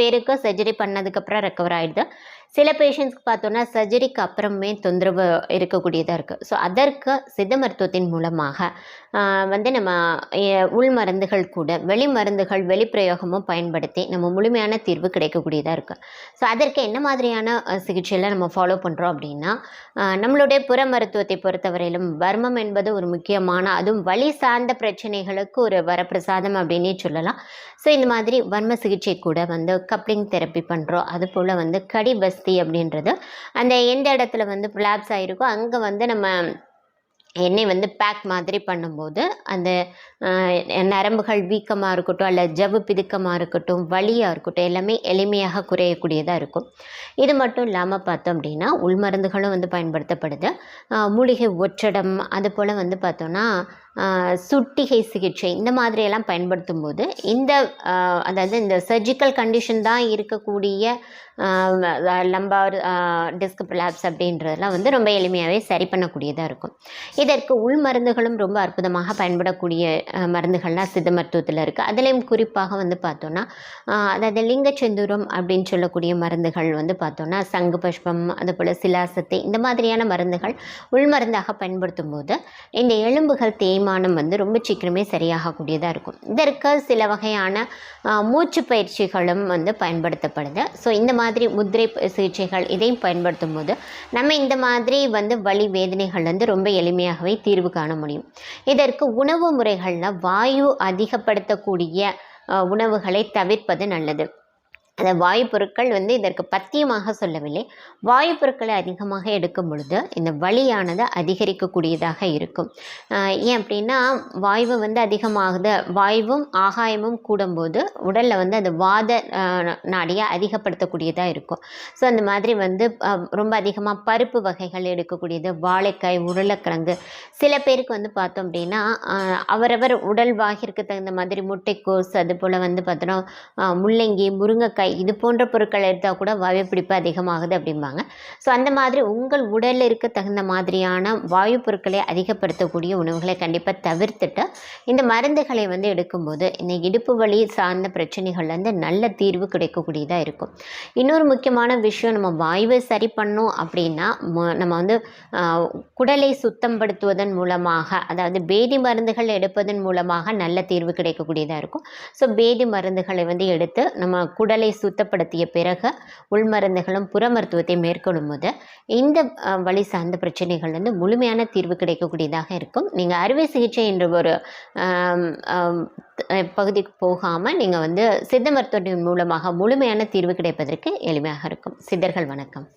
பேருக்கு சர்ஜரி பண்ணதுக்கப்புறம் ரெக்கவர் ஆகிடுது சில பேஷண்ட்ஸ்க்கு பார்த்தோன்னா சர்ஜரிக்கு அப்புறமே தொந்தரவு இருக்கக்கூடியதாக இருக்குது ஸோ அதற்கு சித்த மருத்துவத்தின் மூலமாக வந்து நம்ம உள் மருந்துகள் கூட வெளி மருந்துகள் வெளிப்பிரயோகமும் பயன்படுத்தி நம்ம முழுமையான தீர்வு கிடைக்கக்கூடியதாக இருக்குது ஸோ அதற்கு என்ன மாதிரியான அஹ், சிகிச்சையில் நம்ம ஃபாலோ பண்ணுறோம் அப்படின்னா நம்மளுடைய புற மருத்துவத்தை பொறுத்தவரையிலும் வர்மம் என்பது ஒரு முக்கியமான அதுவும் வழி சார்ந்த பிரச்சனைகளுக்கு ஒரு வரப்பிரசாதம் அப்படின்னே சொல்லலாம். ஸோ இந்த மாதிரி வர்ம சிகிச்சை கூட வந்து கப்ளிங் தெரப்பி பண்ணுறோம் அது போல் வந்து கடி பஸ்தி அப்படின்றது. அந்த எந்த இடத்துல வந்து ப்ளாப்ஸ் ஆகிருக்கோ அங்கே வந்து நம்ம எண்ணெய் வந்து பேக் மாதிரி பண்ணும்போது அந்த நரம்புகள் வீக்கமாக இருக்கட்டும் அல்ல ஜவ்வு பிதுக்கமாக இருக்கட்டும் வலியாக இருக்கட்டும் எல்லாமே எளிமையாக குறையக்கூடியதாக இருக்கும். இது மட்டும் இல்லாமல் பார்த்தோம் அப்படின்னா உள்மருந்துகளும் வந்து பயன்படுத்தப்படுது. மூலிகை ஒற்றடம் அது போல் வந்து பார்த்தோன்னா சுட்டிகை சிகிச்சை இந்த மாதிரியெல்லாம் பயன்படுத்தும் போது இந்த அதாவது இந்த சர்ஜிக்கல் கண்டிஷன் தான் இருக்கக்கூடிய லம்பார் டிஸ்க் ப்ளாப்ஸ் அப்படின்றதெல்லாம் வந்து ரொம்ப எளிமையாகவே சரி பண்ணக்கூடியதாக இருக்கும். இதற்கு உள் மருந்துகளும் ரொம்ப அற்புதமாக பயன்படக்கூடிய மருந்துகள்லாம் சித்த மருத்துவத்தில் இருக்குது அதுலேயும் குறிப்பாக வந்து பார்த்தோன்னா அதாவது லிங்கச்செந்தூரம் அப்படின்னு சொல்லக்கூடிய மருந்துகள் வந்து பார்த்தோன்னா சங்கு புஷ்பம் அதுபோல் சிலாசத்தை இந்த மாதிரியான மருந்துகள் உள் மருந்தாக பயன்படுத்தும் போது இந்த எலும்புகள் தேய்மானம் வந்து ரொம்ப சீக்கிரமே சரியாகக்கூடியதாக இருக்கும். இதற்கு சில வகையான மூச்சு பயிற்சிகளும் வந்து பயன்படுத்தப்படுது. ஸோ இந்த மாதிரி முத்திரை சிகிச்சைகள் இதையும் பயன்படுத்தும் போது நம்ம இந்த மாதிரி வந்து வலி வேதனைகள் வந்து ரொம்ப எளிமையாகவே தீர்வு காண முடியும். இதற்கு உணவு முறைகளில் வாயு அதிகப்படுத்தக்கூடிய உணவுகளை தவிர்ப்பது நல்லது. அந்த வாயு பொருட்கள் வந்து இதற்கு பத்தியமாக சொல்லவில்லை. வாயு பொருட்களை அதிகமாக எடுக்கும் பொழுது இந்த வலியானது அதிகரிக்கக்கூடியதாக இருக்கும். ஏன் அப்படின்னா வாயு வந்து அதிகமாகுது. வாயுவும் ஆகாயமும் கூடும்போது உடலில் வந்து அந்த வாத நாடியை அதிகப்படுத்தக்கூடியதாக இருக்கும். ஸோ அந்த மாதிரி வந்து ரொம்ப அதிகமாக பருப்பு வகைகள் எடுக்கக்கூடியது வாழைக்காய் உருளைக்கிழங்கு. சில பேருக்கு வந்து பார்த்தோம் அப்படின்னா அவரவர் உடல் வாகிற்கு தகுந்த மாதிரி முட்டைக்கோஸ் அது போல் வந்து பார்த்தோன்னா முள்ளங்கி முருங்கைக்காய் இது போன்ற பொருட்கள் எடுத்தால் கூட வாயு பிடிப்பு அதிகமாகுது அப்படிம்பாங்க. ஸோ அந்த மாதிரி உங்கள் உடலிற்கு தகுந்த மாதிரியான வாயு பொருட்களை அதிகப்படுத்தக்கூடிய உணவுகளை கண்டிப்பாக தவிர்த்துட்டு இந்த மருந்துகளை வந்து எடுக்கும்போது இந்த இடுப்பு வலி சார்ந்த பிரச்சனைகள்லேருந்து நல்ல தீர்வு கிடைக்கக்கூடியதாக இருக்கும். இன்னொரு முக்கியமான விஷயம் நம்ம வாயுவை சரி பண்ணோம் அப்படின்னா நம்ம வந்து ஆஹ், குடலை சுத்தப்படுத்துவதன் மூலமாக அதாவது பேதி மருந்துகள் எடுப்பதன் மூலமாக நல்ல தீர்வு கிடைக்கக்கூடியதாக இருக்கும். ஸோ பேதி மருந்துகளை வந்து எடுத்து நம்ம குடலை சுத்தப்படுத்திய பிறகு உள்மருந்துகளும் புற மருத்துவத்தை மேற்கொள்ளும் போது இந்த வழி சார்ந்த பிரச்சனைகள் வந்து முழுமையான தீர்வு கிடைக்கக்கூடியதாக இருக்கும். நீங்கள் அறுவை சிகிச்சை என்ற ஒரு பகுதிக்கு போகாமல் நீங்கள் வந்து சித்த மருத்துவத்தின் மூலமாக முழுமையான தீர்வு கிடைப்பதற்கு எளிமையாக இருக்கும். சித்தர்கள் வணக்கம்.